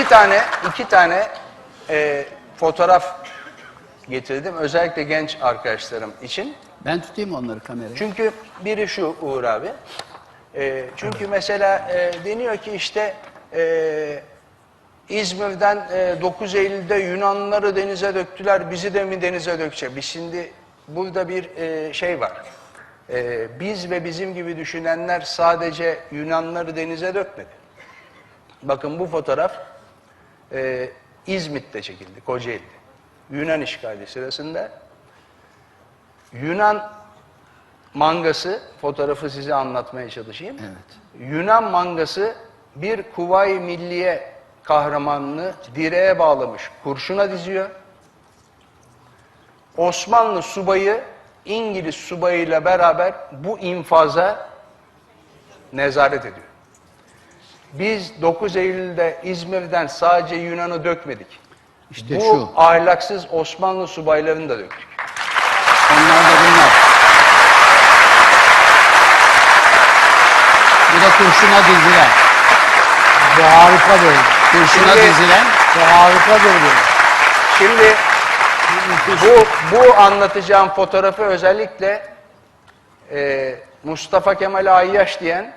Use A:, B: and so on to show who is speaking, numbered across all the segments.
A: iki tane iki tane e, fotoğraf getirdim. Özellikle genç arkadaşlarım için.
B: Ben tutayım onları kameraya.
A: Çünkü biri şu Uğur abi. E, çünkü mesela e, deniyor ki işte e, İzmir'den e, 9 Eylül'de Yunanlıları denize döktüler, bizi de mi denize dökecek? Biz şimdi burada bir e, şey var. E, biz ve bizim gibi düşünenler sadece Yunanlıları denize dökmedi. Bakın bu fotoğraf e, İzmit'te çekildi, Kocaeli'de. Yunan işgali sırasında Yunan mangası, fotoğrafı size anlatmaya çalışayım.
B: Evet.
A: Yunan mangası bir Kuvayi Milliye kahramanını direğe bağlamış, kurşuna diziyor. Osmanlı subayı İngiliz subayıyla beraber bu infaza nezaret ediyor. Biz 9 Eylül'de İzmir'den sadece Yunan'ı dökmedik.
B: İşte
A: bu
B: şu.
A: ahlaksız Osmanlı subaylarını da döktük.
B: Onlar da bunlar. Bu da kurşuna dizilen.
C: Bu harika böyle.
B: Kurşuna
A: Şimdi-
B: dizilen.
C: Bu harika böyle.
A: Şimdi bu, bu anlatacağım fotoğrafı özellikle e, Mustafa Kemal Ayyaş diyen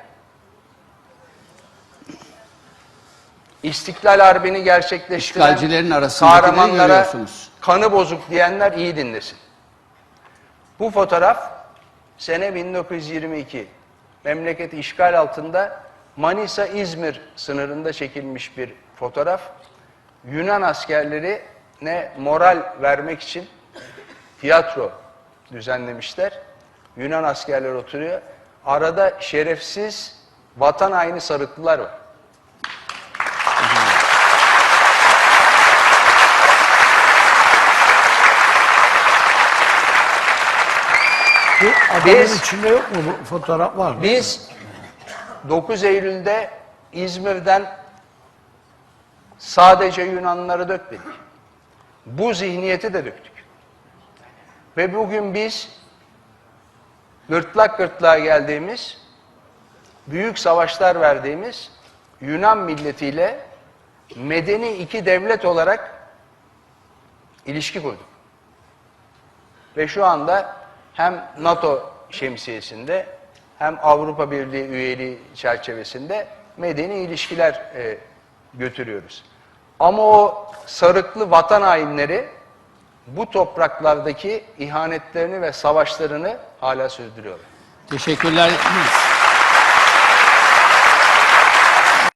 A: İstiklal Harbi'ni gerçekleştiren
B: İşgalcilerin
A: kahramanlara kanı bozuk diyenler iyi dinlesin. Bu fotoğraf sene 1922 memleketi işgal altında Manisa-İzmir sınırında çekilmiş bir fotoğraf. Yunan askerleri ne moral vermek için tiyatro düzenlemişler. Yunan askerler oturuyor. Arada şerefsiz vatan haini sarıklılar var.
C: Bu adamın
A: Biz-
C: içinde yok mu bu fotoğraf var mı?
A: Biz 9 Eylül'de İzmir'den sadece Yunanlıları dökmedik. Bu zihniyeti de döktük. Ve bugün biz gırtlak gırtlağa geldiğimiz, büyük savaşlar verdiğimiz Yunan milletiyle medeni iki devlet olarak ilişki kurduk. Ve şu anda hem NATO şemsiyesinde hem Avrupa Birliği üyeliği çerçevesinde medeni ilişkiler e, götürüyoruz. Ama o sarıklı vatan hainleri bu topraklardaki ihanetlerini ve savaşlarını hala sürdürüyorlar.
B: Teşekkürler.